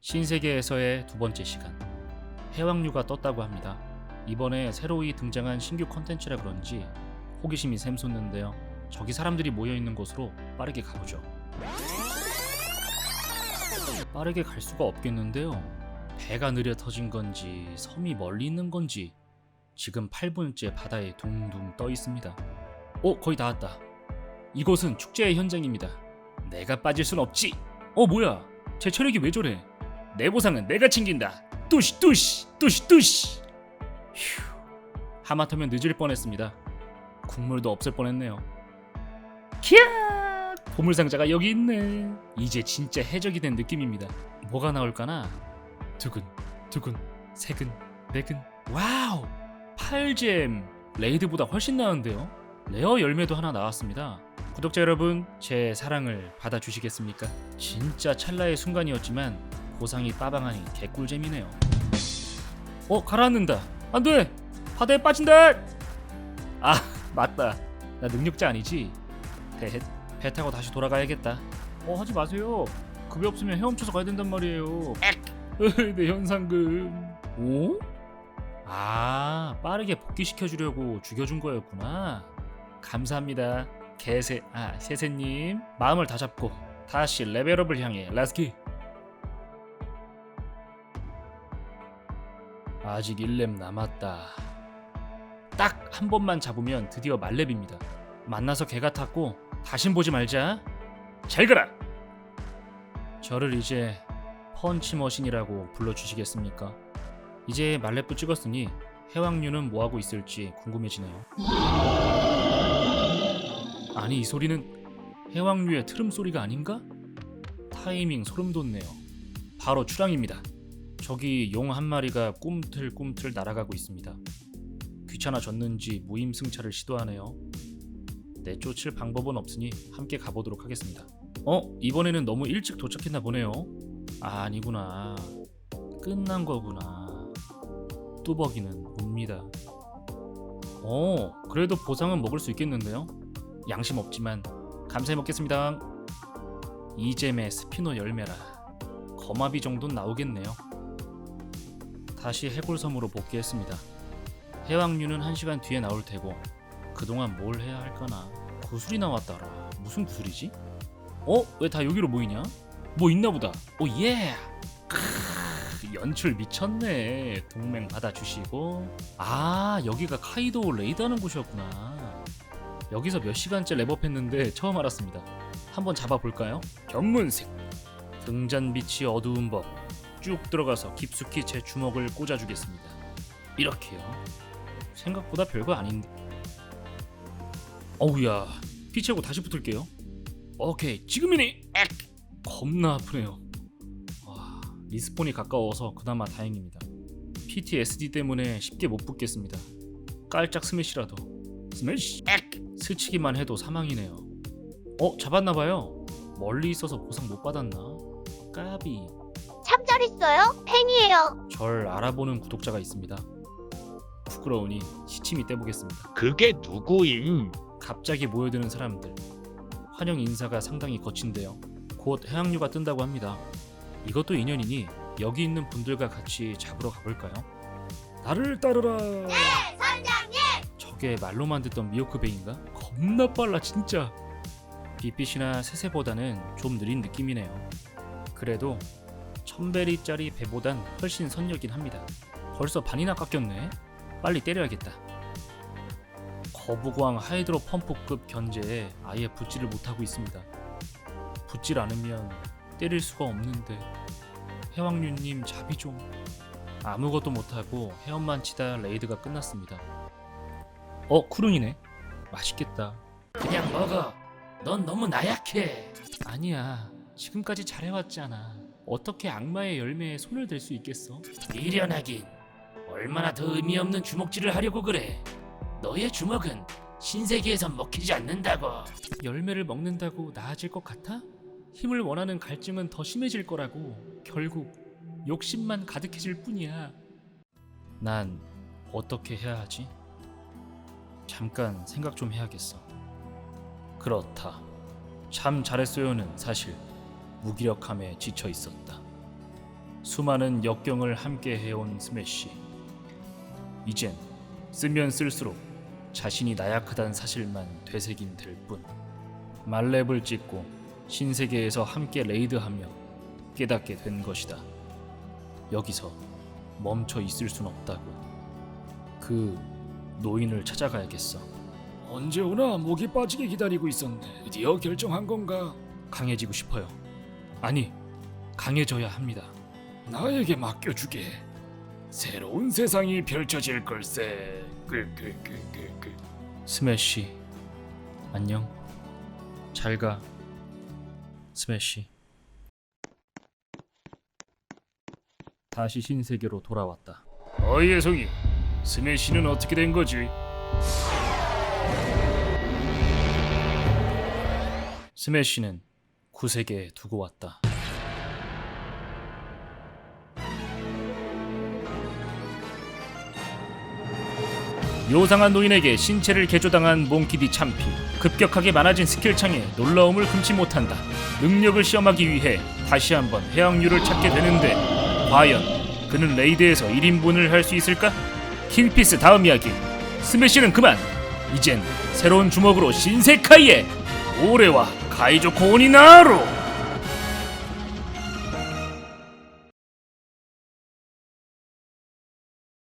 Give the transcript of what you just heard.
신세계에서의 두 번째 시간 해왕류가 떴다고 합니다. 이번에 새로이 등장한 신규 컨텐츠라 그런지 호기심이 샘솟는데요. 저기 사람들이 모여 있는 곳으로 빠르게 가보죠. 빠르게 갈 수가 없겠는데요. 배가 느려 터진 건지 섬이 멀리 있는 건지 지금 8분째 바다에 둥둥 떠 있습니다. 어, 거의 다 왔다. 이곳은 축제의 현장입니다. 내가 빠질 순 없지. 어, 뭐야? 제 체력이 왜 저래? 내 보상은 내가 챙긴다. 뚜시 뚜시 뚜시 뚜시. 휴. 하마터면 늦을 뻔했습니다. 국물도 없을 뻔했네요. 키야! 보물 상자가 여기 있네. 이제 진짜 해적이 된 느낌입니다. 뭐가 나올까나? 두근, 두근, 세근, 네근. 와우! 8잼. 레이드보다 훨씬 나은데요? 레어 열매도 하나 나왔습니다. 구독자 여러분, 제 사랑을 받아주시겠습니까? 진짜 찰나의 순간이었지만 보상이 빠방하니 개꿀잼이네요. 어, 가라앉는다. 안 돼! 바다에 빠진다! 아, 맞다. 나 능력자 아니지? 헤헷. 배 타고 다시 돌아가야겠다. 어, 하지 마세요. 급이 없으면 헤엄쳐서 가야 된단 말이에요. 으, 내 현상금. 오? 아, 빠르게 복귀시켜 주려고 죽여준 거였구나. 감사합니다. 개세 아 세세님 마음을 다 잡고 다시 레벨업을 향해 렛츠기. 아직 1렙 남았다. 딱 한 번만 잡으면 드디어 말렙입니다. 만나서 개 같았고 다신 보지 말자. 잘 가라. 저를 이제 펀치 머신이라고 불러주시겠습니까? 이제 말렙도 찍었으니 해왕류는 뭐하고 있을지 궁금해지네요. 아니 이 소리는 해왕류의 트름 소리가 아닌가? 타이밍 소름 돋네요. 바로 출항입니다. 저기 용 한 마리가 꿈틀꿈틀 날아가고 있습니다. 귀찮아졌는지 무임승차를 시도하네요. 내쫓을 방법은 없으니 함께 가보도록 하겠습니다. 어? 이번에는 너무 일찍 도착했나 보네요. 아, 아니구나. 끝난 거구나. 뚜벅이는 옵니다. 어, 그래도 보상은 먹을 수 있겠는데요? 양심 없지만 감사히 먹겠습니다. 이잼의 스피노 열매라. 거마비 정도는 나오겠네요. 다시 해골섬으로 복귀했습니다. 해왕류는 한 시간 뒤에 나올 테고 그동안 뭘 해야 할까나 구슬이 나왔더라. 무슨 구슬이지? 어? 왜 다 여기로 모이냐? 뭐 있나 보다. 오 예. 크, 연출 미쳤네. 동맹 받아주시고. 아 여기가 카이도 레이드하는 곳이었구나. 여기서 몇 시간째 랩업했는데 처음 알았습니다. 한번 잡아볼까요? 견문색 등잔 빛이 어두운 법 쭉 들어가서 깊숙이 제 주먹을 꽂아주겠습니다. 이렇게요. 생각보다 별거 아닌데. 어우야 피 채고 다시 붙을게요. 오케이 지금이니. 액! 겁나 아프네요. 와 리스폰이 가까워서 그나마 다행입니다. PTSD 때문에 쉽게 못 붙겠습니다. 깔짝 스매시라도 스매시 액! 스치기만 해도 사망이네요. 어 잡았나봐요. 멀리 있어서 보상 못 받았나? 까비. 참 잘했어요. 팬이에요. 절 알아보는 구독자가 있습니다. 부끄러우니 시침이 떼보겠습니다. 그게 누구임? 갑자기 모여드는 사람들. 환영 인사가 상당히 거친데요. 곧 해양류가 뜬다고 합니다. 이것도 인연이니 여기 있는 분들과 같이 잡으러 가볼까요? 나를 따르라. 선장님. 저게 말로만 듣던 미호크베인가? 겁나 빨라 진짜. 빛빛이나 새새보다는 좀 느린 느낌이네요. 그래도 천베리짜리 배보단 훨씬 선녀긴 합니다. 벌써 반이나 깎였네. 빨리 때려야겠다. 거부광 하이드로 펌프급 견제에 아예 붙지를 못하고 있습니다. 붙질 않으면 때릴 수가 없는데 해왕류님 잡이 좀 아무것도 못하고 헤엄만 치다 레이드가 끝났습니다. 어 쿠릉이네. 맛있겠다. 그냥 먹어. 넌 너무 나약해. 아니야. 지금까지 잘해왔잖아. 어떻게 악마의 열매에 손을 댈 수 있겠어? 미련하긴. 얼마나 더 의미 없는 주먹질을 하려고 그래. 너의 주먹은 신세계에선 먹히지 않는다고. 열매를 먹는다고 나아질 것 같아? 힘을 원하는 갈증은 더 심해질 거라고. 결국 욕심만 가득해질 뿐이야. 난 어떻게 해야 하지? 잠깐 생각 좀 해야겠어. 그렇다. 참 잘했어요는 사실 무기력함에 지쳐 있었다. 수많은 역경을 함께 해온 스매시. 이젠 쓰면 쓸수록 자신이 나약하다는 사실만 되새김 될 뿐. 말렙을 찍고 신세계에서 함께 레이드하며 깨닫게 된 것이다. 여기서 멈춰 있을 순 없다고. 그 노인을 찾아가야겠어. 언제 오나 목이 빠지게 기다리고 있었네. 드디어 결정한 건가? 강해지고 싶어요. 아니, 강해져야 합니다. 나에게 맡겨주게. 새로운 세상이 펼쳐질 걸세. 끄끄끄끄끄. 스매시 안녕 잘 가 스매시 다시 신세계로 돌아왔다 어이 예성이, 스매시는 어떻게 된 거지? 스매시는 구세계에 두고 왔다. 요상한 노인에게 신체를 개조당한 몽키디 참피. 급격하게 많아진 스킬창에 놀라움을 금치 못한다. 능력을 시험하기 위해 다시 한번 해양류를 찾게 되는데 과연 그는 레이드에서 1인분을 할 수 있을까? 킹피스 다음 이야기. 스매시는 그만. 이젠 새로운 주먹으로 신세카이에 오레와 가이조 코니나로